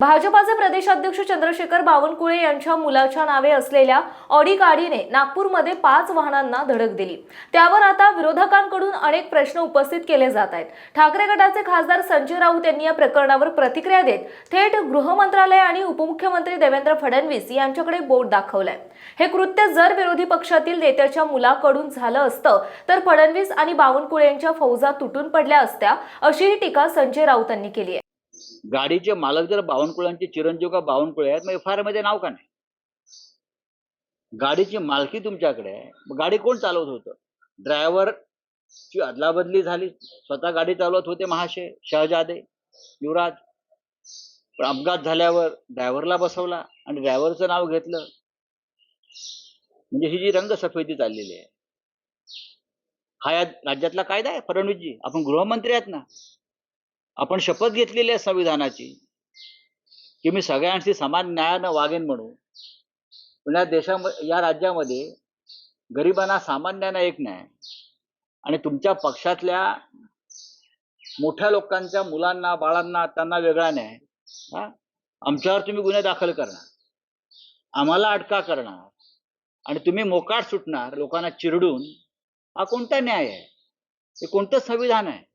भाजपाचे प्रदेशाध्यक्ष चंद्रशेखर बावनकुळे यांच्या मुलाच्या नावे असलेल्या ऑडी गाडीने नागपूरमध्ये पाच वाहनांना धडक दिली. त्यावर आता विरोधकांकडून अनेक प्रश्न उपस्थित केले जात आहेत. ठाकरे गटाचे खासदार संजय राऊत यांनी या प्रकरणावर प्रतिक्रिया देत थेट गृहमंत्रालय आणि उपमुख्यमंत्री देवेंद्र फडणवीस यांच्याकडे बोट दाखवलंय. हे कृत्य जर विरोधी पक्षातील नेत्याच्या मुलाकडून झालं असतं तर फडणवीस आणि बावनकुळे यांच्या फौजा तुटून पडल्या असत्या अशीही टीका संजय राऊतांनी केली आहे. गाडीचे मालक जर बावनकुळांचे चिरंजीव का बावनकुळे आहेत मग एफ आय आरमध्ये नाव का नाही? गाडीची मालकी तुमच्याकडे आहे. गाडी कोण चालवत होतं? ड्रायव्हर ची अदलाबदली झाली. स्वतः गाडी चालवत होते महाशय शहजादे युवराज. पण अपघात झाल्यावर ड्रायव्हरला बसवला आणि ड्रायव्हरचं नाव घेतलं. म्हणजे ही जी रंगसफेदी चाललेली आहे. हा या राज्यातला कायदा आहे फडणवीसजी. आपण गृहमंत्री आहेत ना. आपण शपथ घेतलेली आहे संविधानाची की मी सगळ्यांशी समान न्यायानं वागेन म्हणून. पण या देशामध्ये या राज्यामध्ये गरिबांना सामान्यांना एक न्याय. आणि तुमच्या पक्षातल्या मोठ्या लोकांच्या मुलांना बाळांना त्यांना वेगळा न्याय. हा? आमच्यावर तुम्ही गुन्हे दाखल करणार. आम्हाला अटका करणार. आणि तुम्ही मोकाट सुटणार लोकांना चिरडून. हा कोणता न्याय आहे? हे कोणतं संविधान आहे?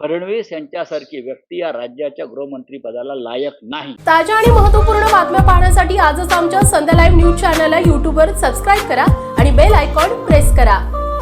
फडणवीस यांच्यासारखी व्यक्ती या राज्याच्या गृहमंत्री पदाला लायक नाही. ताज्या आणि महत्त्वपूर्ण बातम्या पाहण्यासाठी आजच आमच्या संध्या लाईव्ह न्यूज चॅनलला युट्यूबवर सबस्क्राईब करा आणि बेल आयकॉन प्रेस करा.